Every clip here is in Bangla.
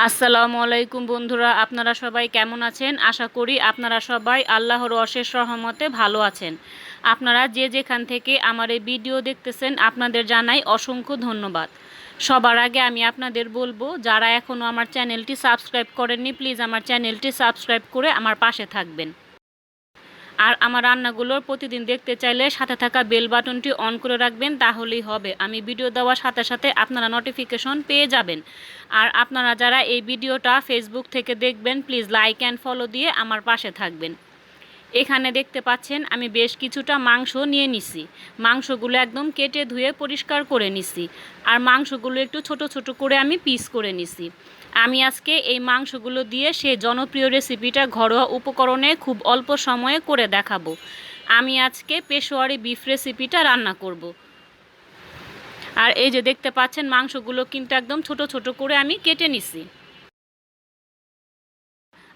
আসসালামু আলাইকুম বন্ধুরা, আপনারা সবাই কেমন আছেন? আশা করি আপনারা সবাই আল্লাহর অশেষ রহমতে ভালো আছেন। আপনারা যে যেখান থেকে আমার এই ভিডিও দেখতেছেন, আপনাদের জানাই অসংখ্য ধন্যবাদ। সবার আগে আমি আপনাদের বলব, যারা এখনও আমার চ্যানেলটি সাবস্ক্রাইব করেননি, প্লিজ আমার চ্যানেলটি সাবস্ক্রাইব করে আমার পাশে থাকবেন। আর আমার রান্নাগুলোর প্রতিদিন দেখতে চাইলে সাথে থাকা বেল বাটনটি অন করে রাখবেন, তাহলেই হবে। আমি ভিডিও দেওয়ার সাথে সাথে আপনারা নোটিফিকেশন পেয়ে যাবেন। আর আপনারা যারা এই ভিডিওটা ফেসবুক থেকে দেখবেন প্লিজ লাইক অ্যান্ড ফলো দিয়ে আমার পাশে থাকবেন। এখানে দেখতে পাচ্ছেন, আমি বেশ কিছুটা মাংস নিয়ে নিছি। মাংসগুলো একদম কেটে ধুয়ে পরিষ্কার করে নিছি। আর মাংসগুলো একটু ছোট ছোট করে আমি পিস করে নিছি। আমি আজকে এই মাংসগুলো দিয়ে সে জনপ্রিয় রেসিপিটা ঘরোয়া উপকরণে খুব অল্প সময়ে করে দেখাবো। আমি আজকে পেশোয়ারি বিফ রেসিপিটা রান্না করব। আর এই যে দেখতে পাচ্ছেন, মাংসগুলো কিন্তু একদম ছোট ছোট করে আমি কেটে নিছি।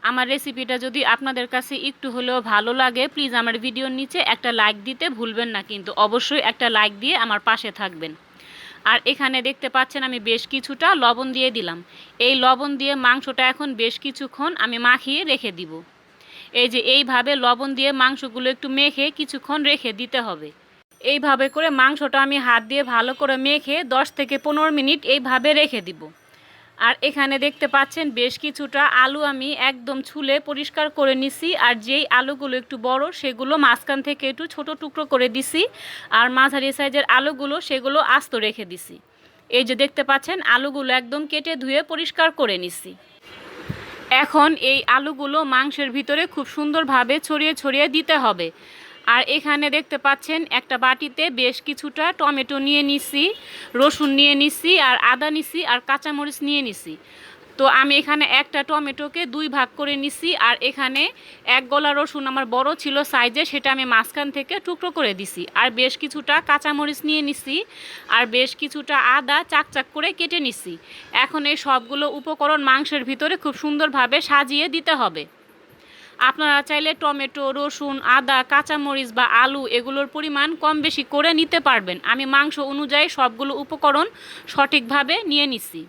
আমার রেসিপিটা যদি আপনাদের কাছে একটু হলেও ভালো লাগে, প্লিজ আমার ভিডিওর নিচে একটা লাইক দিতে ভুলবেন না, কিন্তু অবশ্যই একটা লাইক দিয়ে আমার পাশে থাকবেন। আর এখানে দেখতে পাচ্ছেন আমি বেশ কিছুটা লবণ দিয়ে দিলাম। এই লবণ দিয়ে মাংসটা এখন বেশ কিছুক্ষণ আমি মাখিয়ে রেখে দিব। এই যে এইভাবে লবণ দিয়ে মাংসগুলো একটু মেখে কিছুক্ষণ রেখে দিতে হবে। এইভাবে করে মাংসটা আমি হাত দিয়ে ভালো করে মেখে দশ থেকে পনেরো মিনিট এইভাবে রেখে দিব। আর এখানে দেখতে পাচ্ছেন বেশ কিছুটা আলু আমি একদম ছুলে পরিষ্কার করে নিছি, আর যেই আলুগুলো একটু বড় সেগুলো মাঝখান থেকে একটু ছোট টুকরো করে দিছি, আর মাঝারি সাইজের আলুগুলো সেগুলো আস্ত রেখে দিছি। এই যে দেখতে পাচ্ছেন আলুগুলো একদম কেটে ধুয়ে পরিষ্কার করে নিছি। এখন এই আলুগুলো মাংসের ভিতরে খুব সুন্দরভাবে ছড়িয়ে ছড়িয়ে দিতে হবে। আর এখানে দেখতে পাচ্ছেন একটা বাটিতে বেশ কিছুটা টমেটো নিয়ে নিছি, রসুন নিয়ে নিছি আর আদা নিছি আর কাঁচামরিচ নিয়ে নিছি। তো আমি এখানে একটা টমেটোকে দুই ভাগ করে নিছি আর এখানে এক গলা রসুন আমার বড় ছিল সাইজে সেটা আমি মাঝখান থেকে টুকরো করে দিছি। আর বেশ কিছুটা কাঁচামরিচ নিয়ে নিছি আর বেশ কিছুটা আদা চাকচাক করে কেটে নিছি। এখন এই সবগুলো উপকরণ মাংসের ভিতরে খুব সুন্দরভাবে সাজিয়ে দিতে হবে। আপনারা চাইলে টমেটো, রসুন, আদা, কাঁচামরিচ বা আলু এগুলোর পরিমাণ কম বেশি করে নিতে পারবেন। আমি মাংস অনুযায়ী সবগুলো উপকরণ সঠিকভাবে নিয়ে নিছি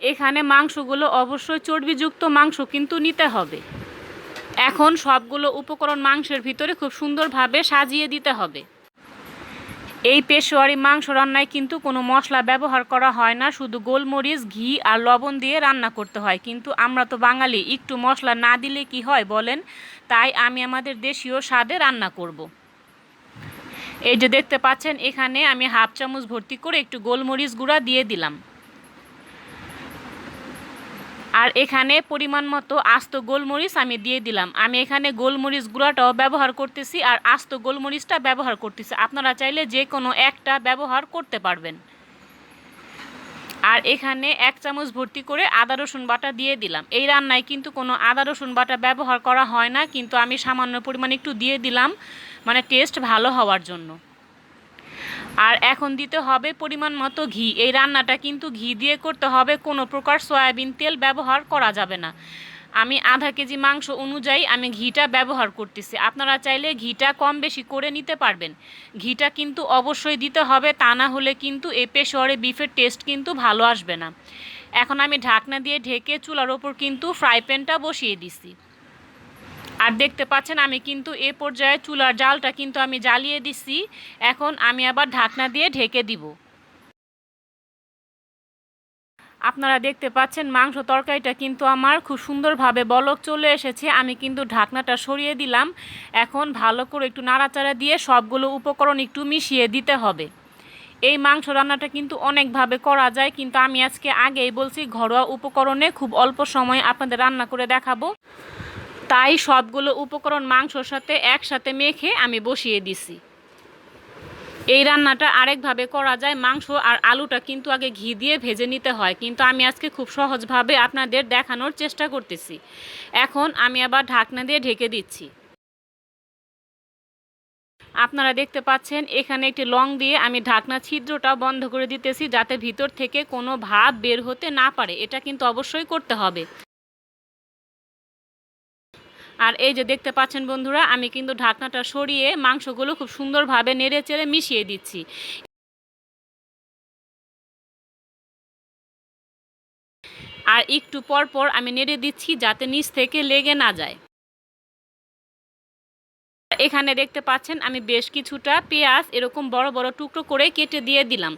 এখানে মাংসগুলো অবশ্যই চর্বিযুক্ত মাংস কিন্তু নিতে হবে। এখন সবগুলো উপকরণ মাংসের ভিতরে খুব সুন্দরভাবে সাজিয়ে দিতে হবে। এই পেশোয়ারি মাংস রান্নায় কিন্তু কোনো মশলা ব্যবহার করা হয় না, শুধু গোলমরিচ, ঘি আর লবণ দিয়ে রান্না করতে হয়। কিন্তু আমরা তো বাঙালি, একটু মশলা না দিলে কি হয় বলেন? তাই আমি আমাদের দেশীয় স্বাদে রান্না করব। এই যে দেখতে পাচ্ছেন, এখানে আমি হাফ চামচ ভর্তি করে একটু গোলমরিচ গুঁড়া দিয়ে দিলাম। আর এখানে পরিমাণ মতো আস্ত গোলমরিচ আমি দিয়ে দিলাম। আমি এখানে গোলমরিচ গুঁড়াটাও ব্যবহার করতেছি আর আস্ত গোলমরিচটা ব্যবহার করতেছি। আপনারা চাইলে যে কোনো একটা ব্যবহার করতে পারবেন। আর এখানে এক চামচ ভর্তি করে আদা, রসুন বাটা দিয়ে দিলাম। এই রান্নায় কিন্তু কোনো আদা, রসুন বাটা ব্যবহার করা হয় না, কিন্তু আমি সামান্য পরিমাণ একটু দিয়ে দিলাম। মানে টেস্ট ভালো হওয়ার জন্য। আর এখন দিতে হবে পরিমাণ মতো ঘি। এই রান্নাটা কিন্তু ঘি দিয়ে করতে হবে, কোনো প্রকার সয়াবিন তেল ব্যবহার করা যাবে না। আমি আধা কেজি মাংস অনুযায়ী আমি ঘিটা ব্যবহার করতেছি। আপনারা চাইলে ঘিটা কম বেশি করে নিতে পারবেন। ঘিটা কিন্তু অবশ্যই দিতে হবে, তা না হলে কিন্তু এ পেশোয়ারে বিফের টেস্ট কিন্তু ভালো আসবে না। এখন আমি ঢাকনা দিয়ে ঢেকে চুলার ওপর কিন্তু ফ্রাই প্যানটা বসিয়ে দিছি। আর দেখতে পাচ্ছেন, আমি কিন্তু এ পর্যায়ে চুলার জালটা কিন্তু আমি জ্বালিয়ে দিছি এখন আমি আবার ঢাকনা দিয়ে ঢেকে দিব। আপনারা দেখতে পাচ্ছেন, মাংস তরকারিটা কিন্তু আমার খুব সুন্দরভাবে বলক চলে এসেছে। আমি কিন্তু ঢাকনাটা সরিয়ে দিলাম। এখন ভালো করে একটু নাড়াচাড়া দিয়ে সবগুলো উপকরণ একটু মিশিয়ে দিতে হবে। এই মাংস রান্নাটা কিন্তু অনেকভাবে করা যায়, কিন্তু আমি আজকে আগেই বলছি, ঘরোয়া উপকরণে খুব অল্প সময় আপনাদের রান্না করে দেখাবো। তাই সবগুলো উপকরণ মাংসর সাথে একসাথে মেখে আমি বসিয়ে দিছি। এই রান্নাটা আরেকভাবে করা যায়, মাংস আর আলুটা কিন্তু আগে ঘি দিয়ে ভেজে নিতে হয়। কিন্তু আমি আজকে খুব সহজভাবে আপনাদের দেখানোর চেষ্টা করতেছি। এখন আমি আবার ঢাকনা দিয়ে ঢেকে দিচ্ছি। আপনারা দেখতে পাচ্ছেন, এখানে একটি লং দিয়ে আমি ঢাকনা ছিদ্রটা বন্ধ করে দিতেছি যাতে ভিতর থেকে কোনো ভাব বের হতে না পারে। এটা কিন্তু অবশ্যই করতে হবে। আর এই যে দেখতে পাচ্ছেন বন্ধুরা, আমি কিন্তু ঢাকনাটা সরিয়ে মাংসগুলো খুব সুন্দরভাবে নেড়ে চেড়ে মিশিয়ে দিচ্ছি। আর একটু পর পর আমি নেড়ে দিচ্ছি যাতে নিচ থেকে লেগে না যায়। এখানে দেখতে পাচ্ছেন, আমি বেশ কিছুটা পেঁয়াজ এরকম বড় বড় টুকরো করে কেটে দিয়ে দিলাম।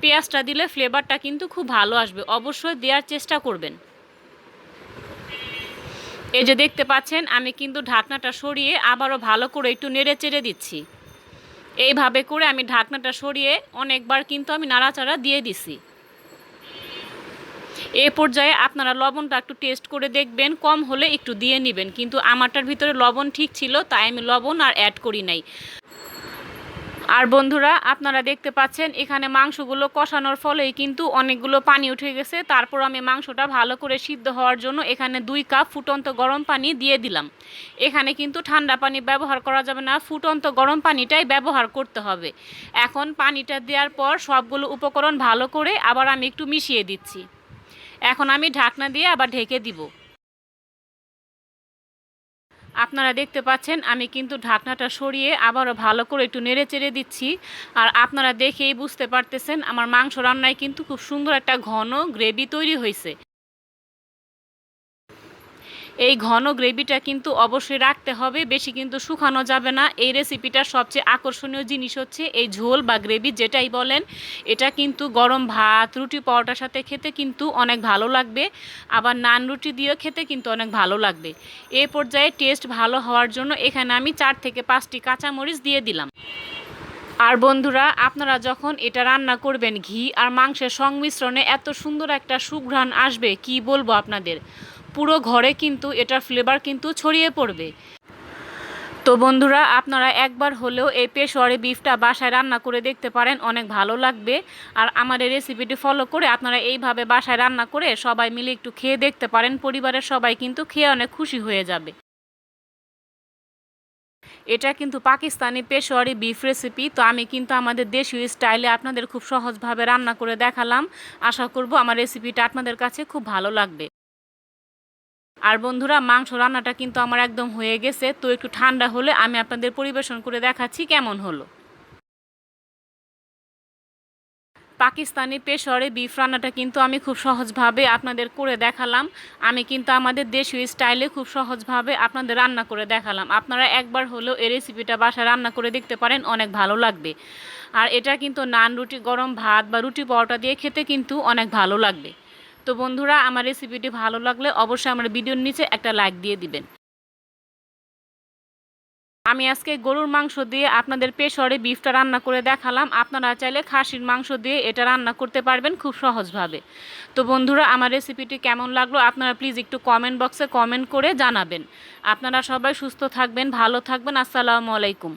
পেঁয়াজটা দিলে ফ্লেভারটা কিন্তু খুব ভালো আসবে, অবশ্যই দেওয়ার চেষ্টা করবেন। এই যে দেখতে পাচ্ছেন, আমি কিন্তু ঢাকনাটা সরিয়ে আবারও ভালো করে একটু নেড়ে চেড়ে দিচ্ছি। এইভাবে করে আমি ঢাকনাটা সরিয়ে অনেকবার কিন্তু আমি নাড়াচাড়া দিয়ে দিছি। এ পর্যায়ে আপনারা লবণটা একটু টেস্ট করে দেখবেন, কম হলে একটু দিয়ে নেবেন। কিন্তু আমারটার ভিতরে লবণ ঠিক ছিল, তাই আমি লবণ আর অ্যাড করি নাই। আর বন্ধুরা, আপনারা দেখতে পাচ্ছেন, এখানে মাংসগুলো কষানোর ফলেই কিন্তু অনেকগুলো পানি উঠে গেছে। তারপর আমি মাংসটা ভালো করে সিদ্ধ হওয়ার জন্য এখানে দুই কাপ ফুটন্ত গরম পানি দিয়ে দিলাম। এখানে কিন্তু ঠান্ডা পানি ব্যবহার করা যাবে না, ফুটন্ত গরম পানিটাই ব্যবহার করতে হবে। এখন পানিটা দেওয়ার পর সবগুলো উপকরণ ভালো করে আবার আমি একটু মিশিয়ে দিচ্ছি। এখন আমি ঢাকনা দিয়ে আবার ঢেকে দিব। আপনারা দেখতে পাচ্ছেন, আমি কিন্তু ঢাকনাটা সরিয়ে আবারও ভালো করে একটু নেড়ে চেড়ে দিচ্ছি। আর আপনারা দেখেই বুঝতে পারতেছেন, আমার মাংস রান্নায় কিন্তু খুব সুন্দর একটা ঘন গ্রেভি তৈরি হয়েছে। এই ঘন গ্রেভিটা কিন্তু অবশ্যই রাখতে হবে, বেশি কিন্তু শুকানো যাবে না। এই রেসিপিটার সবচেয়ে আকর্ষণীয় জিনিস হচ্ছে এই ঝোল বা গ্রেভি যেটাই বলেন, এটা কিন্তু গরম ভাত, রুটি, পরোটার সাথে খেতে কিন্তু অনেক ভালো লাগবে, আবার নান রুটি দিয়েও খেতে কিন্তু অনেক ভালো লাগবে। এ পর্যায়ে টেস্ট ভালো হওয়ার জন্য এখানে আমি চার থেকে পাঁচটি কাঁচামরিচ দিয়ে দিলাম। আর বন্ধুরা, আপনারা যখন এটা রান্না করবেন ঘি আর মাংসের সংমিশ্রণে এত সুন্দর একটা সুঘ্রাণ আসবে, কি বলব আপনাদের? পুরো ঘরে কিন্তু এটার ফ্লেভার কিন্তু ছড়িয়ে পড়বে। তো বন্ধুরা, আপনারা একবার হলেও এই পেশোয়ারি বিফটা বাসায় রান্না করে দেখতে পারেন, অনেক ভালো লাগবে। আর আমার এই রেসিপিটি ফলো করে আপনারা এইভাবে বাসায় রান্না করে সবাই মিলে একটু খেয়ে দেখতে পারেন, পরিবারের সবাই কিন্তু খেয়ে অনেক খুশি হয়ে যাবে। এটা কিন্তু পাকিস্তানি পেশোয়ারি বিফ রেসিপি তো আমি কিন্তু আমাদের দেশীয় স্টাইলে আপনাদের খুব সহজভাবে রান্না করে দেখালাম। আশা করব আমার রেসিপিটা আপনাদের কাছে খুব ভালো লাগবে। আর বন্ধুরা, মাংস রান্নাটা কিন্তু আমার একদম হয়ে গেছে। তো একটু ঠান্ডা হলে আমি আপনাদের পরিবেশন করে দেখাচ্ছি কেমন হলো। পাকিস্তানি পেশরে বিফ রান্নাটা কিন্তু আমি খুব সহজভাবে আপনাদের করে দেখালাম। আমি কিন্তু আমাদের দেশীয় স্টাইলে খুব সহজভাবে আপনাদের রান্না করে দেখালাম। আপনারা একবার হলেও এই রেসিপিটা বাসায় রান্না করে দেখতে পারেন, অনেক ভালো লাগবে। আর এটা কিন্তু নান, রুটি, গরম ভাত বা রুটি পরোটা দিয়ে খেতে কিন্তু অনেক ভালো লাগবে। তো বন্ধুরা, আমার রেসিপিটি ভালো লাগলে অবশ্যই আমার ভিডিওর নিচে একটা লাইক দিয়ে দিবেন। আমি আজকে গরুর মাংস দিয়ে আপনাদের পেশরে বিফটা রান্না করে দেখালাম। আপনারা চাইলে খাসির মাংস দিয়ে এটা রান্না করতে পারবেন খুব সহজভাবে। তো বন্ধুরা, আমার রেসিপিটি কেমন লাগল আপনারা প্লিজ একটু কমেন্ট বক্সে কমেন্ট করে জানাবেন। আপনারা সবাই সুস্থ থাকবেন, ভালো থাকবেন। আসসালামু আলাইকুম।